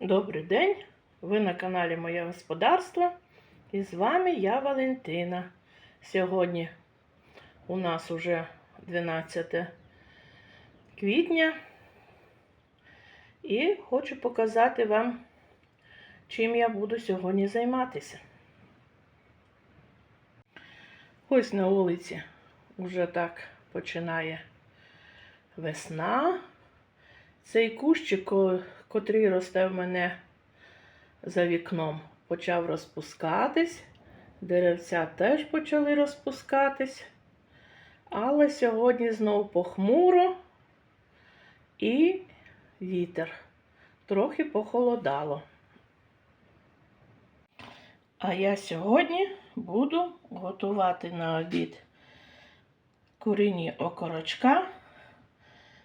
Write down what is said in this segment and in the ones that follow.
Добрий день! Ви на каналі Моє Господарство. І з вами я Валентина. Сьогодні у нас уже 12 квітня. І хочу показати вам, чим я буду сьогодні займатися. Ось на вулиці вже так починає весна. Цей кущик, котрий росте в мене за вікном, почав розпускатись. Деревця теж почали розпускатись. Але сьогодні знов похмуро і вітер. Трохи похолодало. А я сьогодні буду готувати на обід куріні окорочка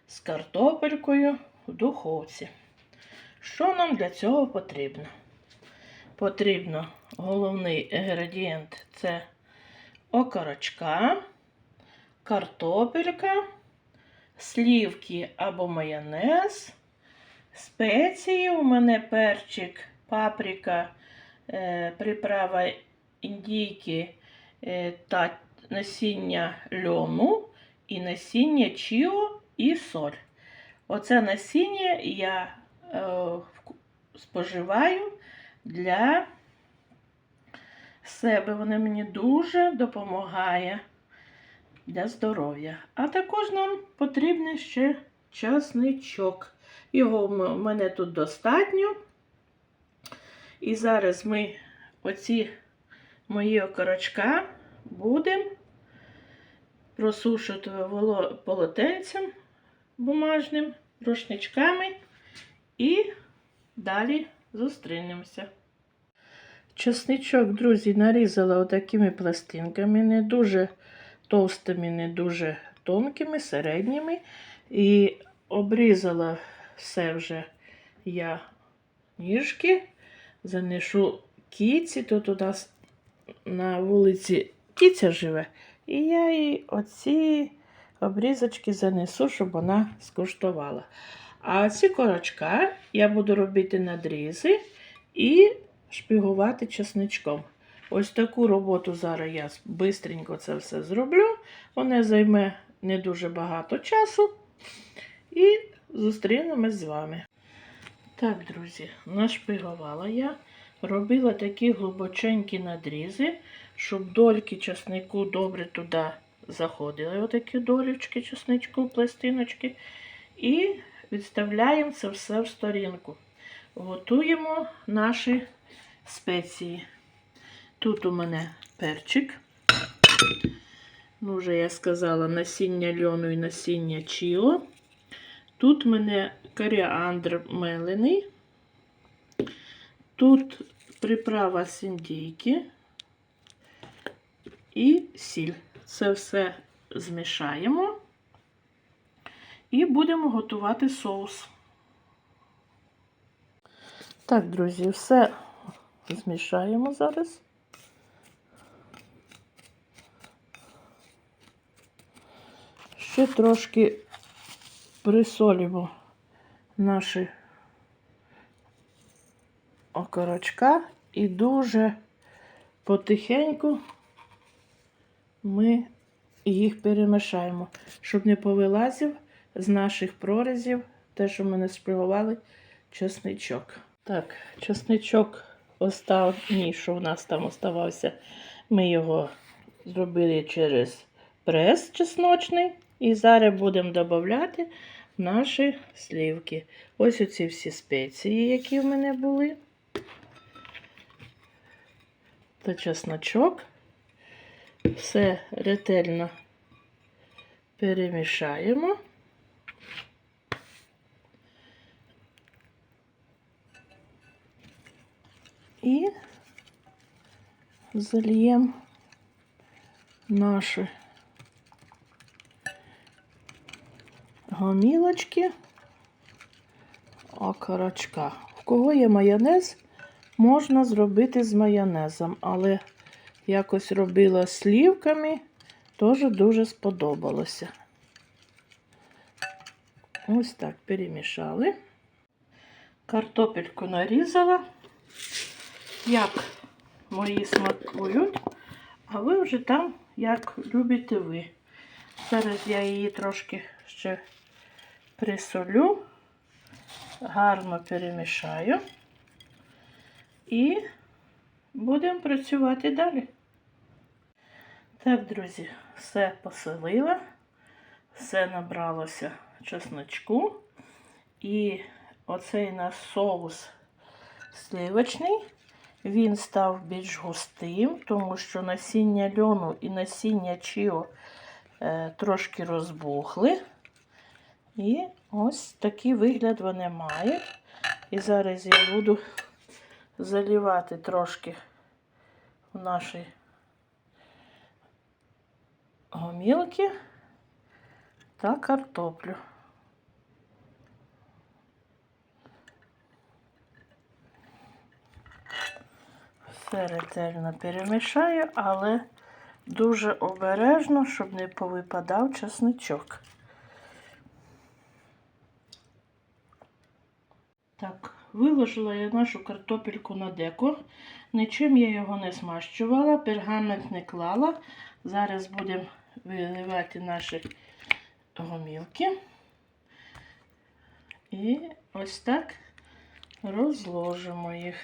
з картопелькою в духовці. Що нам для цього потрібно? Потрібно головний інгредієнт це окорочка, картопелька, слівки або майонез, спеції. У мене перчик, паприка, е, приправа індійки е, та насіння льону і насіння чіо і соль. Оце насіння я е, споживаю для себе. Воно мені дуже допомагає для здоров'я. А також нам потрібен ще часничок. Його в мене тут достатньо. І зараз ми оці мої окорочка будемо просушувати полотенцем бумажним, рушничками і далі зустрінемося. Чесничок, друзі, нарізала отакими пластинками, не дуже товстими, не дуже тонкими, середніми. І обрізала все вже я ніжки, занесу кіці, тут у нас на вулиці кіця живе. І я їй оці обрізочки занесу, щоб вона скуштувала. А ці корочка я буду робити надрізи і шпігувати чесничком. Ось таку роботу зараз я швидко це все зроблю. Вона займе не дуже багато часу. І зустрінемось з вами. Так, друзі, нашпигувала я. Робила такі глибоченькі надрізи, щоб дольки часнику добре туди заходили. Отакі долючки чесничку, пластиночки. І відставляємо це все в сторінку. Готуємо наші спеції. Тут у мене перчик. Ну, вже я сказала, насіння льону і насіння чіо. Тут у мене коріандр мелений. Тут приправа з індійки і сіль. Це все змішаємо і будемо готувати соус. Так, друзі, все змішаємо зараз. Ще трошки присолюємо наші окорочка і дуже потихеньку ми їх перемішаємо, щоб не повилазив з наших прорізів те, що ми не спригували, чесничок. Так, чесничок останній, що в нас там оставався, ми його зробили через прес чесночний. І зараз будемо додати наші слівки. Ось оці всі спеції, які в мене були. Та чесночок. Все ретельно перемішаємо. І зальємо наші гомілочки, окорочка. В кого є майонез, можна зробити з майонезом, але якось робила слівками, теж дуже сподобалося. Ось так перемішали. Картопельку нарізала, як мої смакують, а ви вже там, як любите ви. Зараз я її трошки ще присолю, гарно перемішаю і будемо працювати далі. Так, друзі, все посолила, все набралося чесночку. І оцей наш соус сливочний, він став більш густим, тому що насіння льону і насіння чіо е, трошки розбухли. І ось такий вигляд вони мають. І зараз я буду заливати трошки в наші гомілки та картоплю. Все ретельно перемішаю, але дуже обережно, щоб не повипадав чесничок. Так, виложила я нашу картопельку на деко. Нічим я його не змащувала, пергамент не клала. Зараз будемо виливати наші гомілки. І ось так розложимо їх.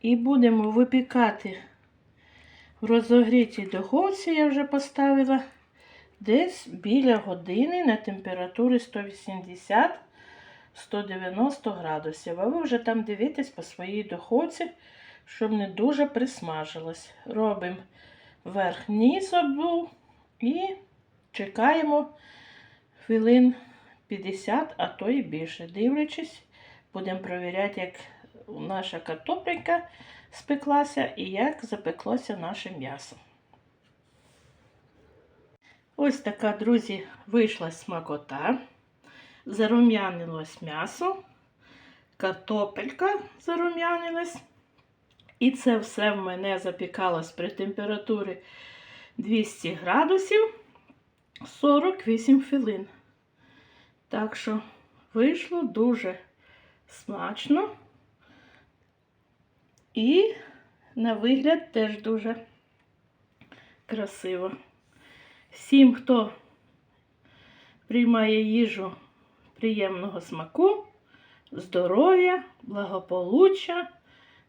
І будемо випікати в розогрітій духовці, я вже поставила, десь біля години на температурі 180-190 градусів. А ви вже там дивитесь по своїй духовці, щоб не дуже присмажилось. Робимо верх-низ обу і чекаємо хвилин 50, а то і більше. Дивлячись, будемо перевіряти, як наша картопелька спеклася і як запеклося наше м'ясо. Ось така, друзі, вийшла смакота. Зарум'янилось м'ясо, картопелька зарум'янилась. І це все в мене запікалось при температурі 200 градусів 48 хвилин. Так що вийшло дуже смачно. І на вигляд теж дуже красиво. Всім, хто приймає їжу приємного смаку, здоров'я, благополуччя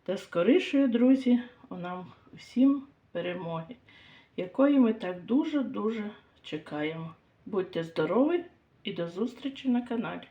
та скорішої, друзі, у нам всім перемоги, якої ми так дуже-дуже чекаємо. Будьте здорові і до зустрічі на каналі.